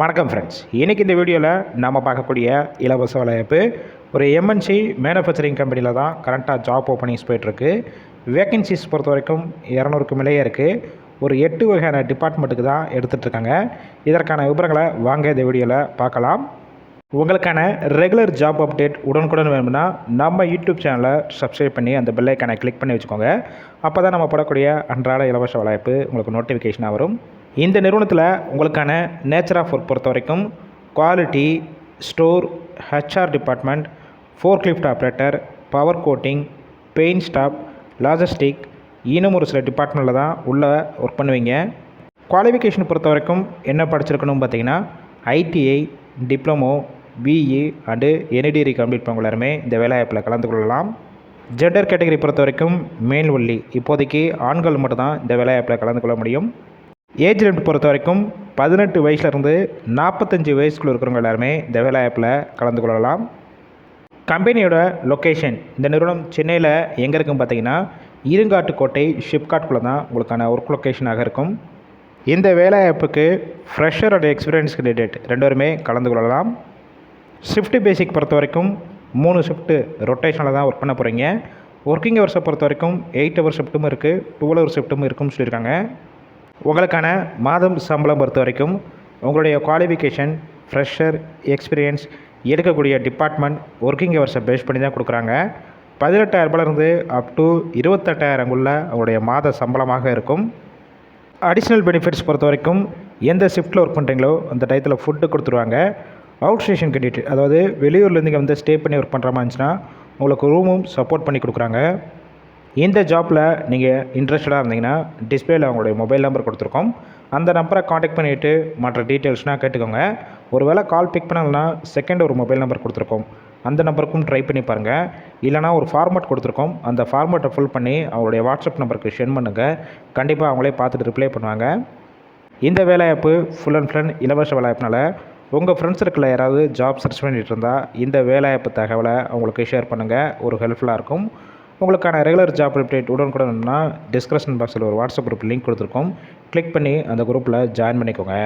வணக்கம் ஃப்ரெண்ட்ஸ் இன்றைக்கி இந்த வீடியோவில் நாம் பார்க்கக்கூடிய இலவச வேலைவாய்ப்பு ஒரு எம்என்சி மேனுஃபேக்சரிங் கம்பெனியில் தான் கரண்ட்டாக ஜாப் ஓப்பனிங்ஸ் போயிட்டுருக்கு. வேக்கன்சிஸ் பொறுத்த வரைக்கும் இரநூறுக்கு மேலேயே இருக்குது ஒரு எட்டு வகையான டிபார்ட்மெண்ட்டுக்கு தான் எடுத்துகிட்ருக்காங்க இதற்கான விவரங்களை வாங்க இந்த வீடியோவில் பார்க்கலாம். உங்களுக்கான ரெகுலர் ஜாப் அப்டேட் உடனுக்குடன் வேணும்னா நம்ம யூடியூப் சேனலை சப்ஸ்கிரைப் பண்ணி அந்த பெல்லைக்கான கிளிக் பண்ணி வச்சுக்கோங்க. அப்போ தான் நம்ம போடக்கூடிய அன்றாட இலவச வேலைவாய்ப்பு உங்களுக்கு நோட்டிஃபிகேஷனாக வரும். இந்த நிறுவனத்தில் உங்களுக்கான நேச்சர் ஆஃப் ஒர்க் பொறுத்த வரைக்கும் quality store HR department forklift operator power coating paint shop logistic இன்னும் ஒரு சில டிபார்ட்மெண்ட்டில் தான் உள்ளே ஒர்க் பண்ணுவீங்க. குவாலிஃபிகேஷன் பொறுத்த வரைக்கும் என்ன படிச்சிருக்கணும்னு பார்த்தீங்கன்னா ITI diploma BE and any degree complete பண்ணவங்க எல்லாருமே இந்த வேலைவாய்ப்பில் கலந்து கொள்ளலாம். ஜெண்டர் கேட்டகரி பொறுத்த வரைக்கும் மேல் ஒல்லி இப்போதைக்கு ஆண்கள் மட்டும்தான் இந்த வேலைவாய்ப்பில் கலந்து கொள்ள முடியும். ஏஜ் லிமிட் பொறுத்த வரைக்கும் பதினெட்டு வயசுலேருந்து நாற்பத்தஞ்சு வயசுக்குள்ள இருக்கிறவங்க எல்லாருமே இந்த வேலைவாய்ப்பில் கலந்து கொள்ளலாம். கம்பெனியோட லொக்கேஷன் இந்த நிறுவனம் சென்னையில் எங்கே இருக்குன்னு பார்த்தீங்கன்னா இருங்காட்டுக்கோட்டை ஷிப்காட்குள்ளே தான் உங்களுக்கான ஒர்க் லொக்கேஷனாக இருக்கும். இந்த வேலை ஃப்ரெஷர் ஃப்ரெஷரோட எக்ஸ்பீரியன்ஸ் கிரெடிட் ரெண்டு பேருமே கலந்து கொள்ளலாம். ஷிஃப்ட் பேசிக் பொறுத்த வரைக்கும் மூணு ஷிஃப்ட்டு ரொட்டேஷனில் தான் ஒர்க் பண்ண போகிறீங்க ஒர்க்கிங் ஹவர்ஸை பொறுத்த வரைக்கும் எயிட் ஹவர் ஷிஃப்ட்டும் இருக்குது டுவெல் ஹவர் ஷிஃப்ட்டும் இருக்கும்னு சொல்லியிருக்காங்க. உங்களுக்கான மாதம் சம்பளம் பொறுத்த வரைக்கும் உங்களுடைய குவாலிஃபிகேஷன் ஃப்ரெஷர் எக்ஸ்பீரியன்ஸ் எடுக்கக்கூடிய டிபார்ட்மெண்ட் ஒர்க்கிங் ஹவர்ஸை பேஸ் பண்ணி தான் கொடுக்குறாங்க. பதினெட்டாயிரரூபாலேருந்து அப் டு இருபத்தெட்டாயிரங்குள்ள உங்களுடைய மாத சம்பளமாக இருக்கும். அடிஷ்னல் பெனிஃபிட்ஸ் பொறுத்த வரைக்கும் எந்த ஷிஃப்ட்டில் ஒர்க் பண்ணுறீங்களோ அந்த டயத்தில் ஃபுட்டு கொடுத்துருவாங்க. அவுட் ஸ்டேஷன் கேண்டிடேட் அதாவது வெளியூர்லேருந்து இங்கே வந்து ஸ்டே பண்ணி ஒர்க் பண்ணுற மாதிரி இருந்துச்சுன்னா உங்களுக்கு ரூமும் சப்போர்ட் பண்ணி கொடுக்குறாங்க. இந்த ஜாப்பில் நீங்கள் இன்ட்ரெஸ்டடாக இருந்தீங்கன்னா டிஸ்பிளேயில் அவங்களுடைய மொபைல் நம்பர் கொடுத்துருக்கோம். அந்த நம்பரை காண்டாக்ட் பண்ணிவிட்டு மற்ற டீட்டெயில்ஸ்னால் கேட்டுக்கோங்க. ஒருவேளை கால் பிக் பண்ணலன்னா செகண்ட் ஒரு மொபைல் நம்பர் கொடுத்துருக்கோம். அந்த நம்பருக்கும் ட்ரை பண்ணி பாருங்கள் இல்லைனா ஒரு ஃபார்மேட் கொடுத்துருக்கோம். அந்த ஃபார்மேட்டை ஃபில் பண்ணி அவங்களுடைய வாட்ஸ்அப் நம்பருக்கு சென்ட் பண்ணுங்கள் கண்டிப்பாக அவங்களே பார்த்துட்டு ரிப்ளை பண்ணுவாங்க. இந்த வேலைவாய்ப்பு ஃபுல் அண்ட் ஃபுல் இலவச வேலைவாய்ப்புனால உங்கள் ஃப்ரெண்ட்ஸ் சர்க்கிளில் யாராவது ஜாப் சர்ச் பண்ணிகிட்டு இருந்தால் இந்த வேலைவாய்ப்பு தகவலை அவங்களுக்கு ஷேர் பண்ணுங்கள் ஒரு ஹெல்ப்ஃபுல்லாக இருக்கும். உங்களுக்கான ரெகுலர் ஜாப் அப்டேட் உடனுக்குடன்னா டிஸ்கிரிப்ஷன் பாக்ஸில் ஒரு வாட்ஸ்அப் குரூப் லிங்க் கொடுத்துருக்கோம். கிளிக் பண்ணி அந்த குரூப்பில் ஜாயின் பண்ணிக்கோங்க.